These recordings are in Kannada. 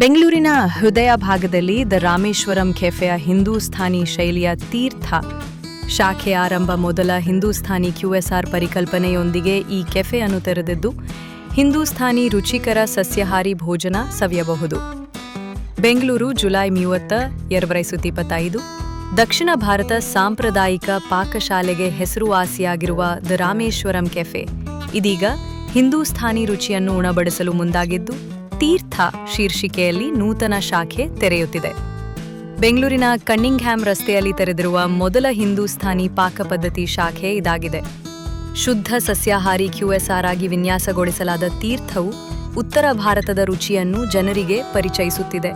ಬೆಂಗಳೂರಿನ ಹೃದಯ ಭಾಗದಲ್ಲಿ ದ ರಾಮೇಶ್ವರಂ ಕೆಫೆಯ ಹಿಂದೂಸ್ಥಾನಿ ಶೈಲಿಯ ತೀರ್ಥ ಶಾಖೆ ಆರಂಭ ಮೊದಲ ಹಿಂದೂಸ್ಥಾನಿ ಕ್ಯೂಎಸ್ಆರ್ ಪರಿಕಲ್ಪನೆಯೊಂದಿಗೆ ಈ ಕೆಫೆಯನ್ನು ತೆರೆದಿದ್ದು, ಹಿಂದೂಸ್ಥಾನಿ ರುಚಿಕರ ಸಸ್ಯಹಾರಿ ಭೋಜನ ಸವಿಯಬಹುದು. ಬೆಂಗಳೂರು ಜುಲೈ ಮೂವತ್ತ ಎರವರೈ ಇಪ್ಪತ್ತೈದು. ದಕ್ಷಿಣ ಭಾರತ ಸಾಂಪ್ರದಾಯಿಕ ಪಾಕಶಾಲೆಗೆ ಹೆಸರುವಾಸಿಯಾಗಿರುವ ದ ರಾಮೇಶ್ವರಂ ಕೆಫೆ ಇದೀಗ ಹಿಂದೂಸ್ಥಾನಿ ರುಚಿಯನ್ನು ಉಣಬಡಿಸಲು ಮುಂದಾಗಿದ್ದು ತೀರ್ಥ ಶೀರ್ಷಿಕೆಯಲ್ಲಿ ನೂತನ ಶಾಖೆ ತೆರೆಯುತ್ತಿದೆ. ಬೆಂಗಳೂರಿನ ಕನ್ನಿಂಗ್ಹ್ಯಾಮ್ ರಸ್ತೆಯಲ್ಲಿ ತೆರೆದಿರುವ ಮೊದಲ ಹಿಂದೂಸ್ಥಾನಿ ಪಾಕಪದ್ಧತಿ ಶಾಖೆ ಇದಾಗಿದೆ. ಶುದ್ಧ ಸಸ್ಯಾಹಾರಿ ಕ್ಯೂಎಸ್ಆರ್ ಆಗಿ ವಿನ್ಯಾಸಗೊಳಿಸಲಾದ ತೀರ್ಥವು ಉತ್ತರ ಭಾರತದ ರುಚಿಯನ್ನು ಜನರಿಗೆ ಪರಿಚಯಿಸುತ್ತಿದೆ.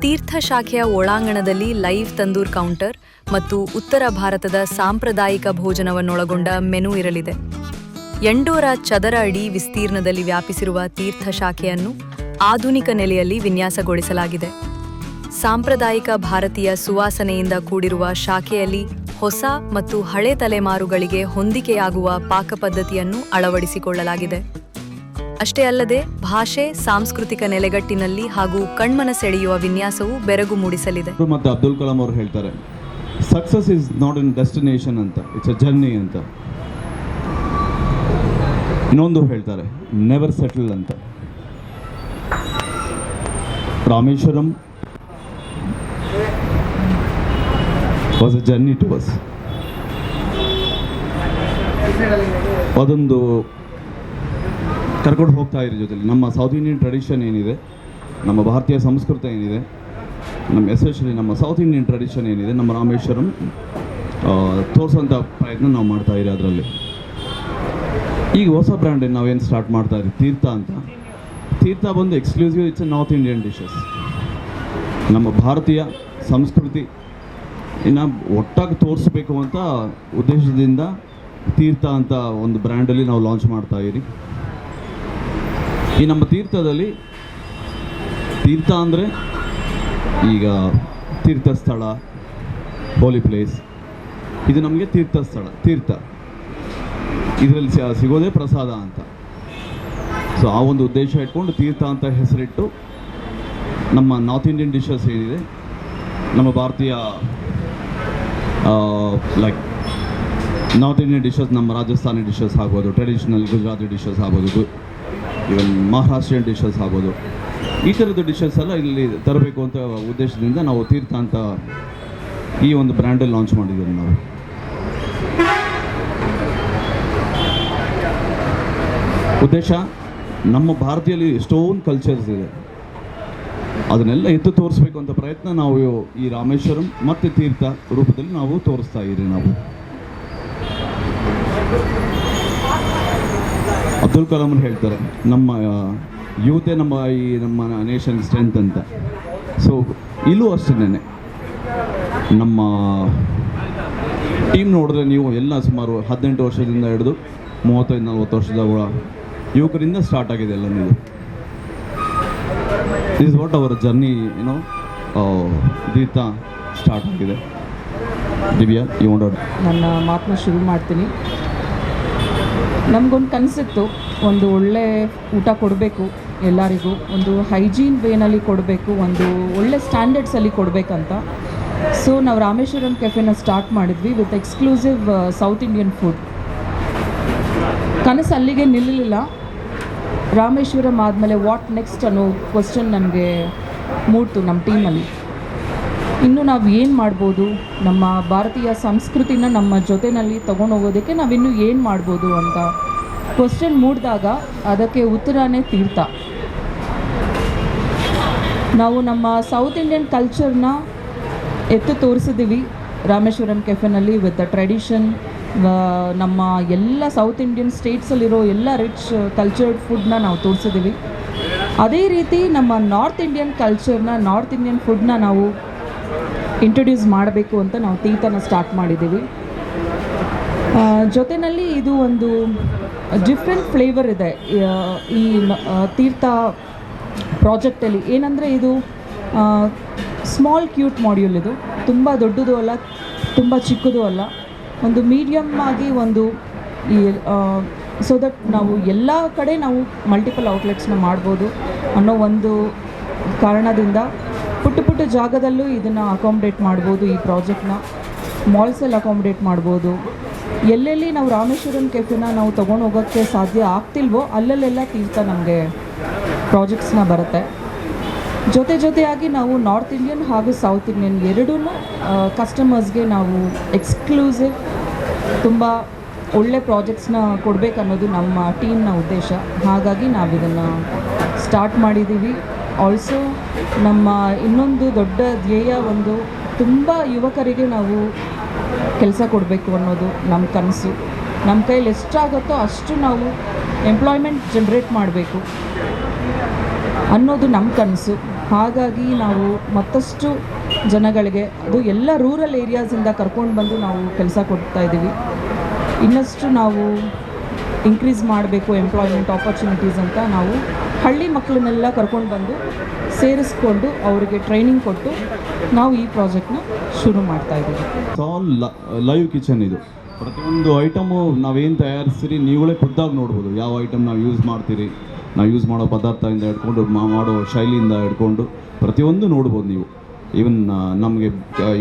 ತೀರ್ಥ ಶಾಖೆಯ ಒಳಾಂಗಣದಲ್ಲಿ ಲೈವ್ ತಂದೂರ್ ಕೌಂಟರ್ ಮತ್ತು ಉತ್ತರ ಭಾರತದ ಸಾಂಪ್ರದಾಯಿಕ ಭೋಜನವನ್ನೊಳಗೊಂಡ ಮೆನು ಇರಲಿದೆ. ಎಂಡೋರ ಚದರ ಅಡಿ ವಿಸ್ತೀರ್ಣದಲ್ಲಿ ವ್ಯಾಪಿಸಿರುವ ತೀರ್ಥ ಶಾಖೆಯನ್ನು ಆಧುನಿಕ ನೆಲೆಯಲ್ಲಿ ವಿನ್ಯಾಸಗೊಳಿಸಲಾಗಿದೆ. ಸಾಂಪ್ರದಾಯಿಕ ಭಾರತೀಯ ಸುವಾಸನೆಯಿಂದ ಕೂಡಿರುವ ಶಾಖೆಯಲ್ಲಿ ಹೊಸ ಮತ್ತು ಹಳೆ ತಲೆಮಾರುಗಳಿಗೆ ಹೊಂದಿಕೆಯಾಗುವ ಪಾಕಪದ್ಧತಿಯನ್ನು ಅಳವಡಿಸಿಕೊಳ್ಳಲಾಗಿದೆ. ಅಷ್ಟೇ ಅಲ್ಲದೆ, ಭಾಷೆ, ಸಾಂಸ್ಕೃತಿಕ ನೆಲೆಗಟ್ಟಿನಲ್ಲಿ ಹಾಗೂ ಕಣ್ಮನ ಸೆಳೆಯುವ ವಿನ್ಯಾಸವು ಬೆರಗು ಮೂಡಿಸಲಿದೆ. ಮತ್ತು ಅಬ್ದುಲ್ ಕಲಾಂ ಅವರು ಹೇಳ್ತಾರೆ success is not in destination ಅಂತ ಇಟ್ಸ್ ಅ ಜರ್ನಿ ಅಂತ. ಇನ್ನೊಂದು ಹೇಳ್ತಾರೆ ನೆವರ್ ಸೆಟಲ್ ಅಂತ. Rameshwaram was a journey to us ಅದೊಂದು ಕರ್ಕೊಂಡು ಹೋಗ್ತಾ ಇರೋ ಜೊತೆಲಿ. ನಮ್ಮ ಸೌತ್ ಇಂಡಿಯನ್ ಟ್ರೆಡಿಷನ್ ಏನಿದೆ, ನಮ್ಮ ಭಾರತೀಯ ಸಂಸ್ಕೃತಿ ಏನಿದೆ, ನಮ್ಮ ಎಸ್ಪೆಷಲಿ ನಮ್ಮ ಸೌತ್ ಇಂಡಿಯನ್ ಟ್ರೆಡಿಷನ್ ಏನಿದೆ, ನಮ್ಮ ರಾಮೇಶ್ವರಂ ತೋರಿಸೋಂಥ ಪ್ರಯತ್ನ ನಾವು ಮಾಡ್ತಾ ಇರಿ ಅದರಲ್ಲಿ. ಈಗ ಹೊಸ ಬ್ರ್ಯಾಂಡ್ ನಾವೇನು ಸ್ಟಾರ್ಟ್ ಮಾಡ್ತಾ ಇದ್ದೀವಿ? ತೀರ್ಥ ಅಂತ. ತೀರ್ಥ ಬಂದು exclusive it's north Indian dishes ನಮ್ಮ ಭಾರತೀಯ ಸಂಸ್ಕೃತಿ ಇನ್ನು ಒಟ್ಟಾಗಿ ತೋರಿಸ್ಬೇಕು ಅಂತ ಉದ್ದೇಶದಿಂದ ತೀರ್ಥ ಅಂತ ಒಂದು ಬ್ರ್ಯಾಂಡಲ್ಲಿ ನಾವು ಲಾಂಚ್ ಮಾಡ್ತಾ ಇದ್ದೀವಿ. ಈ ನಮ್ಮ ತೀರ್ಥದಲ್ಲಿ ತೀರ್ಥ ಅಂದರೆ ಈಗ ತೀರ್ಥಸ್ಥಳ ಹೋಲಿ ಪ್ಲೇಸ್ ಇದು ನಮಗೆ ತೀರ್ಥಸ್ಥಳ ತೀರ್ಥ. ಇದರಲ್ಲಿ ಸಿಗೋದೇ ಪ್ರಸಾದ ಅಂತ. ಸೊ ಆ ಒಂದು ಉದ್ದೇಶ ಇಟ್ಕೊಂಡು ತೀರ್ಥ ಅಂತ ಹೆಸರಿಟ್ಟು ನಮ್ಮ ನಾರ್ತ್ ಇಂಡಿಯನ್ ಡಿಶಸ್ ಏನಿದೆ, ನಮ್ಮ ಭಾರತೀಯ ಲೈಕ್ ನಾರ್ತ್ ಇಂಡಿಯನ್ ಡಿಶಸ್, ನಮ್ಮ ರಾಜಸ್ಥಾನಿ ಡಿಶಸ್ ಆಗ್ಬೋದು, ಟ್ರೆಡಿಷನಲ್ ಗುಜರಾತಿ ಡಿಶಸ್ ಆಗ್ಬೋದು ಇವನ್ ಮಹಾರಾಷ್ಟ್ರೀಯನ್ ಡಿಶಸ್ ಆಗ್ಬೋದು. ಈ ಥರದ ಡಿಶಸ್ ಎಲ್ಲ ಇಲ್ಲಿ ತರಬೇಕು ಅಂತ ಉದ್ದೇಶದಿಂದ ನಾವು ತೀರ್ಥ ಅಂತ ಈ ಒಂದು ಬ್ರ್ಯಾಂಡಲ್ಲಿ ಲಾಂಚ್ ಮಾಡಿದ್ದೀವಿ ನಾವು. ಉದ್ದೇಶ, ನಮ್ಮ ಭಾರತೀಯಲ್ಲಿ ಎಷ್ಟೊಂದು ಕಲ್ಚರ್ಸ್ ಇದೆ. ಅದನ್ನೆಲ್ಲ ಎತ್ತು ತೋರಿಸ್ಬೇಕು ಅಂತ ಪ್ರಯತ್ನ ನಾವು ಈ ರಾಮೇಶ್ವರಂ ಮತ್ತು ತೀರ್ಥ ರೂಪದಲ್ಲಿ ನಾವು ತೋರಿಸ್ತಾ ಇದ್ದೀವಿ ನಾವು. ಅಬ್ದುಲ್ ಕಲಾಂ ಹೇಳ್ತಾರೆ, ನಮ್ಮ ಯುವತೆ ನಮ್ಮ ಈ ನಮ್ಮ ನೇಷನ್ ಸ್ಟ್ರೆಂತ್ ಅಂತ. ಸೊ ಇಲ್ಲೂ ಅಷ್ಟೇನೆ ನಮ್ಮ ಟೀಮ್ ನೋಡಿದ್ರೆ ನೀವು ಎಲ್ಲ ಸುಮಾರು ಹದಿನೆಂಟು ವರ್ಷದಿಂದ ಹಿಡಿದು ಮೂವತ್ತೈದು ನಲ್ವತ್ತು ವರ್ಷದ ಯುವಕರಿಂದ ಸ್ಟಾರ್ಟ್ ಆಗಿದೆ ಎಲ್ಲ ನೀವು ಇಸ್ ವಾಟ್ ಅವರ್ ಜರ್ನಿ ಏನೋ ದೀರ್ಥ ಸ್ಟಾರ್ಟ್ ಆಗಿದೆ. ದಿವ್ಯಾ ಯು ನನ್ನ ಮಾತನ್ನ ಶುರು ಮಾಡ್ತೀನಿ. ನಮಗೊಂದು ಕನಸಿತ್ತು, ಒಂದು ಒಳ್ಳೆ ಊಟ ಕೊಡಬೇಕು ಎಲ್ಲರಿಗೂ, ಒಂದು ಹೈಜೀನ್ ವೇನಲ್ಲಿ ಕೊಡಬೇಕು, ಒಂದು ಒಳ್ಳೆ ಸ್ಟ್ಯಾಂಡರ್ಡ್ಸಲ್ಲಿ ಕೊಡಬೇಕಂತ. ಸೊ ನಾವು ರಾಮೇಶ್ವರಂ ಕೆಫೆನ ಸ್ಟಾರ್ಟ್ ಮಾಡಿದ್ವಿ with exclusive south Indian food ಕನಸು ಅಲ್ಲಿಗೆ ನಿಲ್ಲಲಿಲ್ಲ ರಾಮೇಶ್ವರಂ ಆದಮೇಲೆ ವಾಟ್ ನೆಕ್ಸ್ಟ್ ಅನ್ನೋ ಕ್ವಶನ್ ನನಗೆ ಮೂಡ್ತು ನಮ್ಮ ಟೀಮಲ್ಲಿ. ಇನ್ನು ನಾವು ಏನು ಮಾಡ್ಬೋದು? ನಮ್ಮ ಭಾರತೀಯ ಸಂಸ್ಕೃತಿನ ನಮ್ಮ ಜೊತೆಯಲ್ಲಿ ತಗೊಂಡು ಹೋಗೋದಕ್ಕೆ ನಾವಿನ್ನು ಏನು ಮಾಡ್ಬೋದು ಅಂತ ಕ್ವಶನ್ ಮೂಡಿದಾಗ ಅದಕ್ಕೆ ಉತ್ತರನೇ ತೀರ್ಥ. ನಾವು ನಮ್ಮ ಸೌತ್ ಇಂಡಿಯನ್ ಕಲ್ಚರ್ನ ಎತ್ತು ತೋರಿಸಿದ್ದೀವಿ ರಾಮೇಶ್ವರಂ ಕೆಫೆನಲ್ಲಿ ವಿತ್ ದ ಟ್ರೆಡಿಷನ್ ನಮ್ಮ ಎಲ್ಲ ಸೌತ್ ಇಂಡಿಯನ್ ಸ್ಟೇಟ್ಸಲ್ಲಿರೋ ಎಲ್ಲ ರಿಚ್ ಕಲ್ಚರ್ಡ್ ಫುಡ್ನ ನಾವು ತೋರಿಸಿದ್ದೀವಿ. ಅದೇ ರೀತಿ ನಮ್ಮ ನಾರ್ತ್ ಇಂಡಿಯನ್ ಕಲ್ಚರ್ನ ನಾರ್ತ್ ಇಂಡಿಯನ್ ಫುಡ್ನ ನಾವು ಇಂಟ್ರೊಡ್ಯೂಸ್ ಮಾಡಬೇಕು ಅಂತ ನಾವು ತೀರ್ಥನ ಸ್ಟಾರ್ಟ್ ಮಾಡಿದ್ದೀವಿ. ಜೊತೆಯಲ್ಲಿ ಇದು ಒಂದು ಡಿಫ್ರೆಂಟ್ ಫ್ಲೇವರ್ ಇದೆ. ಈ ತೀರ್ಥ ಪ್ರಾಜೆಕ್ಟಲ್ಲಿ ಏನಂದರೆ ಇದು ಸ್ಮಾಲ್ ಕ್ಯೂಟ್ ಮಾಡ್ಯೂಲ್ ಇದು. ತುಂಬ ದೊಡ್ಡದು ಅಲ್ಲ, ತುಂಬ ಚಿಕ್ಕದು ಅಲ್ಲ. ಒಂದು ಮೀಡಿಯಮ್ ಆಗಿ ಒಂದು ಈ ಸೊ ದಟ್ ನಾವು ಎಲ್ಲ ಕಡೆ ನಾವು ಮಲ್ಟಿಪಲ್ ಔಟ್ಲೆಟ್ಸ್ನ ಮಾಡ್ಬೋದು ಅನ್ನೋ ಒಂದು ಕಾರಣದಿಂದ ಪುಟ್ಟ ಪುಟ್ಟ ಜಾಗದಲ್ಲೂ ಇದನ್ನು ಅಕಾಮಿಡೇಟ್ ಮಾಡ್ಬೋದು ಈ ಪ್ರಾಜೆಕ್ಟ್ನ ಮಾಲ್ಸಲ್ಲಿ ಅಕಾಮಿಡೇಟ್ ಮಾಡ್ಬೋದು. ಎಲ್ಲೆಲ್ಲಿ ನಾವು ರಾಮೇಶ್ವರಂ ಕೆಫೆನ ನಾವು ತೊಗೊಂಡು ಹೋಗೋಕ್ಕೆ ಸಾಧ್ಯ ಆಗ್ತಿಲ್ವೋ ಅಲ್ಲಲ್ಲೆಲ್ಲ ತೀರ್ಥ ನಮಗೆ ಪ್ರಾಜೆಕ್ಟ್ಸ್ನ ಬರುತ್ತೆ. ಜೊತೆ ಜೊತೆಯಾಗಿ ನಾವು ನಾರ್ತ್ ಇಂಡಿಯನ್ ಹಾಗೂ ಸೌತ್ ಇಂಡಿಯನ್ ಎರಡೂ ಕಸ್ಟಮರ್ಸ್ಗೆ ನಾವು ಎಕ್ಸ್ಕ್ಲೂಸಿವ್ ತುಂಬ ಒಳ್ಳೆ ಪ್ರಾಜೆಕ್ಟ್ಸ್ನ ಕೊಡಬೇಕನ್ನೋದು ನಮ್ಮ ಟೀಮ್ನ ಉದ್ದೇಶ. ಹಾಗಾಗಿ ನಾವು ಇದನ್ನು ಸ್ಟಾರ್ಟ್ ಮಾಡಿದ್ದೀವಿ ಆಲ್ಸೋ ನಮ್ಮ ಇನ್ನೊಂದು ದೊಡ್ಡ ಧ್ಯೇಯ ಒಂದು ತುಂಬ ಯುವಕರಿಗೆ ನಾವು ಕೆಲಸ ಕೊಡಬೇಕು ಅನ್ನೋದು ನಮ್ಮ ಕನಸು. ನಮ್ಮ ಕೈಲಿ ಎಷ್ಟಾಗುತ್ತೋ ಅಷ್ಟು ನಾವು ಎಂಪ್ಲಾಯ್ಮೆಂಟ್ ಜನ್ರೇಟ್ ಮಾಡಬೇಕು ಅನ್ನೋದು ನಮ್ಮ ಕನಸು. ಹಾಗಾಗಿ ನಾವು ಮತ್ತಷ್ಟು ಜನಗಳಿಗೆ, ಅದು ಎಲ್ಲ ರೂರಲ್ ಏರಿಯಾಸಿಂದ ಕರ್ಕೊಂಡು ಬಂದು ನಾವು ಕೆಲಸ ಕೊಡ್ತಾ ಇದ್ದೀವಿ. ಇನ್ನಷ್ಟು ನಾವು ಇನ್ಕ್ರೀಸ್ ಮಾಡಬೇಕು ಎಂಪ್ಲಾಯ್ಮೆಂಟ್ ಆಪರ್ಚುನಿಟೀಸ್ ಅಂತ ನಾವು ಹಳ್ಳಿ ಮಕ್ಕಳನ್ನೆಲ್ಲ ಕರ್ಕೊಂಡು ಬಂದು ಸೇರಿಸ್ಕೊಂಡು ಅವರಿಗೆ ಟ್ರೈನಿಂಗ್ ಕೊಟ್ಟು ನಾವು ಈ ಪ್ರಾಜೆಕ್ಟ್ನ ಶುರು ಮಾಡ್ತಾ ಇದ್ದೀವಿ. ಆಲ್ ಲೈವ್ ಕಿಚನ್ ಇದು. ಪ್ರತಿಯೊಂದು ಐಟಮು ನಾವೇನು ತಯಾರಿಸ್ತೀರಿ ನೀವುಗಳೇ ಖುದ್ದಾಗಿ ನೋಡ್ಬೋದು. ಯಾವ ಐಟಮ್ ನಾವು ಯೂಸ್ ಮಾಡ್ತೀರಿ ನಾವು ಯೂಸ್ ಮಾಡೋ ಪದಾರ್ಥದಿಂದ ಹಿಡ್ಕೊಂಡು ಮಾಡೋ ಶೈಲಿಯಿಂದ ಹಿಡ್ಕೊಂಡು ಪ್ರತಿಯೊಂದು ನೋಡ್ಬೋದು ನೀವು. ಈವನ್ ನಮಗೆ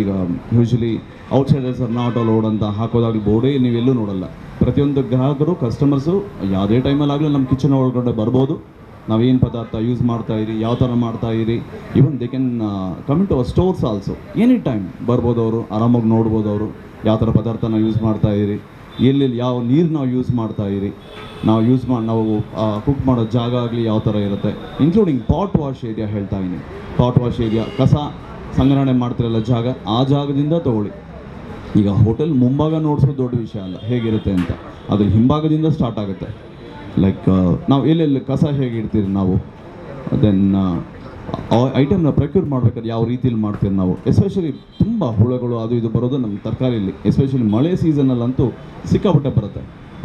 ಈಗ usually outsiders are not allowed ಅಂತ ಹಾಕೋದಾಗಲಿ ಬೋರ್ಡೇ ನೀವೆಲ್ಲೂ ನೋಡಲ್ಲ. ಪ್ರತಿಯೊಂದು ಗ್ರಾಹಕರು ಕಸ್ಟಮರ್ಸು ಯಾವುದೇ ಟೈಮಲ್ಲಾಗಲೂ ನಮ್ಮ ಕಿಚನ್ ಒಳಗಡೆ ಬರ್ಬೋದು. ನಾವೇನು ಪದಾರ್ಥ ಯೂಸ್ ಮಾಡ್ತಾ ಇರಿ, ಯಾವ ಥರ ಮಾಡ್ತಾ ಇರಿ even they can coming to our stores also any time ಬರ್ಬೋದು ಅವರು, ಆರಾಮಾಗಿ ನೋಡ್ಬೋದು ಅವರು, ಯಾವ ಥರ ಪದಾರ್ಥನ ಯೂಸ್ ಮಾಡ್ತಾ ಇರಿ. ಎಲ್ಲೆಲ್ಲಿ ಯಾವ ನೀರು ನಾವು ಯೂಸ್ ಮಾಡ್ತಾ ಇರಿ, ನಾವು ಯೂಸ್ ಮಾಡಿ ನಾವು ಕುಕ್ ಮಾಡೋ ಜಾಗ ಆಗಲಿ ಯಾವ ಥರ ಇರುತ್ತೆ ಇನ್ಕ್ಲೂಡಿಂಗ್ ಪಾಟ್ ವಾಶ್ ಏರಿಯಾ ಹೇಳ್ತಾ ಇದ್ದೀನಿ. ಪಾಟ್ ವಾಶ್ ಏರಿಯಾ ಕಸ ಸಂಗ್ರಹಣೆ ಮಾಡ್ತಿರಲ್ಲ ಜಾಗ, ಆ ಜಾಗದಿಂದ ತಗೊಳ್ಳಿ. ಈಗ ಹೋಟೆಲ್ ಮುಂಭಾಗ ನೋಡಿಸೋ ದೊಡ್ಡ ವಿಷಯ ಅಲ್ಲ, ಹೇಗಿರುತ್ತೆ ಅಂತ. ಅದ್ರ ಹಿಂಭಾಗದಿಂದ ಸ್ಟಾರ್ಟ್ ಆಗುತ್ತೆ. ಲೈಕ್ ನಾವು ಎಲ್ಲೆಲ್ಲಿ ಕಸ ಹೇಗಿಡ್ತೀರಿ ನಾವು ದೆನ್ ಐಟಮ್ನ ಪ್ರೊಕ್ಯೂರ್ ಮಾಡಬೇಕಾದ್ರೆ ಯಾವ ರೀತಿಯಲ್ಲಿ ಮಾಡ್ತೇವೆ ನಾವು? ಎಸ್ಪೆಷಲಿ ತುಂಬ ಹುಳಗಳು, ಅದು ಇದು ಬರೋದು ನಮ್ಮ ತರಕಾರಿಯಲ್ಲಿ. ಎಸ್ಪೆಷಲಿ ಮಳೆ ಸೀಸನಲ್ಲಂತೂ ಸಿಕ್ಕಾಪಟ್ಟೆ ಬರುತ್ತೆ.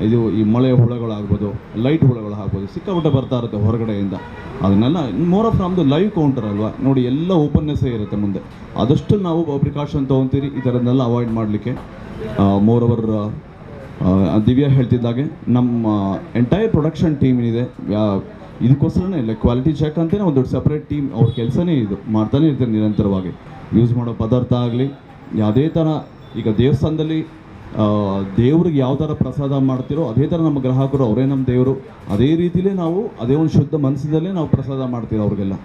ಇದು ಈ ಮಳೆ ಹುಳಗಳಾಗ್ಬೋದು ಲೈಟ್ ಹುಳಗಳು ಆಗ್ಬೋದು ಸಿಕ್ಕಾಪಟ್ಟೆ ಬರ್ತಾ ಇರುತ್ತೆ ಹೊರಗಡೆಯಿಂದ. ಅದನ್ನೆಲ್ಲ ಮೋರ್ ಆಫ್ ನಮ್ಮದು ಲೈವ್ ಕೌಂಟರ್ ಅಲ್ವಾ? ನೋಡಿ, ಎಲ್ಲ ಓಪನ್ನೆಸ್ಸೇ ಇರುತ್ತೆ ಮುಂದೆ. ಆದಷ್ಟು ನಾವು ಪ್ರಿಕಾಷನ್ ತೊಗೊತೀರಿ, ಈ ಥರದ್ದೆಲ್ಲ ಅವಾಯ್ಡ್ ಮಾಡಲಿಕ್ಕೆ. ಮೋರ್ ಓವರ್ ದಿವ್ಯಾ ಹೇಳ್ತಿದ್ದಾಗೆ, ನಮ್ಮ ಎಂಟೈರ್ ಪ್ರೊಡಕ್ಷನ್ ಟೀಮ್ ಏನಿದೆ ಇದಕ್ಕೋಸ್ಕರನೇ ಇಲ್ಲ ಕ್ವಾಲಿಟಿ ಚೆಕ್ ಅಂತಲೇ ಒಂದು ದೊಡ್ಡ ಸಪ್ರೇಟ್ ಟೀಮ್ ಅವ್ರ ಕೆಲಸನೇ ಇದು. ಮಾಡ್ತಾನೆ ಇರ್ತಾರೆ ನಿರಂತರವಾಗಿ. ಯೂಸ್ ಮಾಡೋ ಪದಾರ್ಥ ಆಗಲಿ, ಯಾವುದೇ ಥರ ಈಗ ದೇವಸ್ಥಾನದಲ್ಲಿ ದೇವ್ರಿಗೆ ಯಾವ ಥರ ಪ್ರಸಾದ ಮಾಡ್ತಿರೋ ಅದೇ ಥರ ನಮ್ಮ ಗ್ರಾಹಕರು ಅವರೇ ನಮ್ಮ ದೇವರು. ಅದೇ ರೀತಿಲೇ ನಾವು, ಅದೇ ಒಂದು ಶುದ್ಧ ಮನಸ್ಸಿನಲ್ಲೇ ನಾವು ಪ್ರಸಾದ ಮಾಡ್ತೀರೋ ಅವ್ರಿಗೆಲ್ಲ.